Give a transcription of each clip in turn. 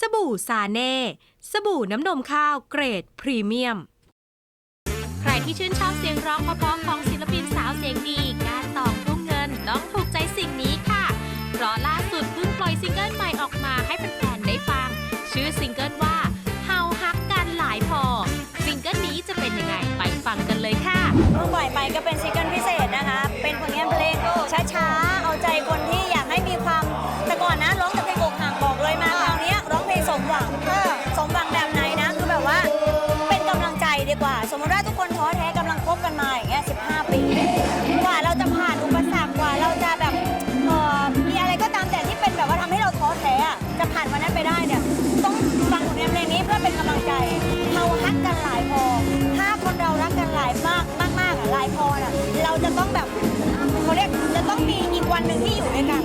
สบู่ซาเน่ สบู่น้ำนมข้าวเกรดพรีเมียม ใครที่ชื่นชอบเสียงร้องเพราะๆของศิลปินสาวเสียงดี การตองทุ่งเงินต้องถูกใจสิ่งนี้ค่ะเพราะล่า กว่า สมมติว่าทุกคนท้อแท้กำลังคบกันมาอย่างเงี้ย15ปีกว่าเราจะผ่านอุปสรรคกว่าเราจะแบบเอ่อมีอะไรก็ตามแต่ที่เป็นแบบว่าทำให้เราท้อแท้อะจะผ่านวันนั้นไปได้เนี่ยต้องฟังผลงานเพลงนี้เพื่อเป็นกำลังใจเราฮักกันหลายพอ ถ้าคนเรารักกันหลายมากมากมากๆอะหลายพอน่ะเราจะต้องแบบเขาเรียกจะต้องมีอีกวันหนึ่งที่อยู่ด้วยกัน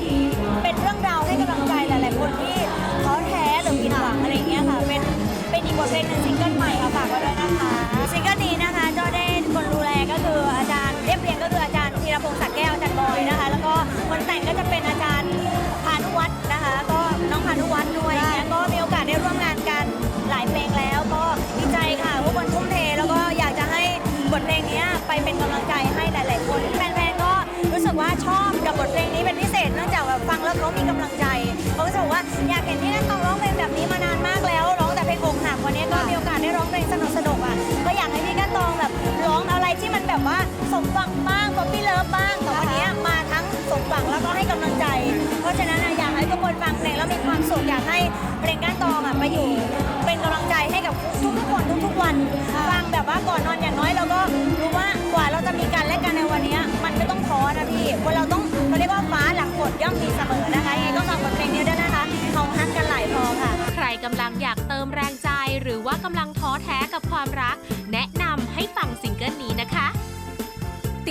เป็นเรื่องราวให้กำลังใจหลายๆคนที่ท้อแท้หรือผิดหวังอะไรอย่างเงี้ยค่ะเป็นเป็นอีกบทเพลงหนึ่งซิงเกิลใหม่เอาฝากไว้ด้วยนะคะ คนแต่งก็จะเป็นอาจารย์พานุวัฒน์นะคะ ก็น้องพานุวัฒน์ด้วยอย่างเงี้ยก็มีโอกาสได้ร่วมงานกันหลายเพลงแล้ว ก็ดีใจค่ะว่าคนทุ่มเทแล้วก็อยากจะให้บทเพลงเนี้ยไปเป็นกำลังใจให้หลาย ๆ คนแฟนๆก็รู้สึกว่าชอบกับบทเพลงนี้เป็นพิเศษเนื่องจากแบบฟังแล้วเขามีกำลังใจเขาก็จะบอกว่าอยากเห็นพี่นัทต้องร้องเพลงแบบนี้มานานมากแล้วร้องแต่เพลงอกหักวันนี้ก็มีโอกาสได้ร้องเพลงสนุกสนุกๆอะก็อยากให้พี่นัทตองแบบร้องอะไรที่มันแบบว่าสมหวังบ้างป๊อปปี้เลิฟบ้างแต่วันนี้มาทั้งสม หวังแล้วก็ให้กำลังใจ เพราะฉะนั้นอะอยากให้ทุกคนฟังเพลงแล้วมีความสุขอยากให้เพลงก้านตองอะมาอยู่ เป็นกำลังใจให้กับทุกๆคนทุกๆวันฟังแบบว่าก่อนนอนอย่างน้อยเราก็รู้ว่ากว่าเราจะมีกันและกันในวันนี้มันไม่ต้องท้อนะพี่ว่าเราต้องเขาเรียกว่าฟ้าหลังฝนย่อมมีเสมอนะคะยังไงก็ฟังบทเพลงนี้ด้วยนะคะเขาฮักกันหลายพอค่ะ ใครกำลังอยากเติมแรงใจหรือว่ากำลังท้อแท้กับความรัก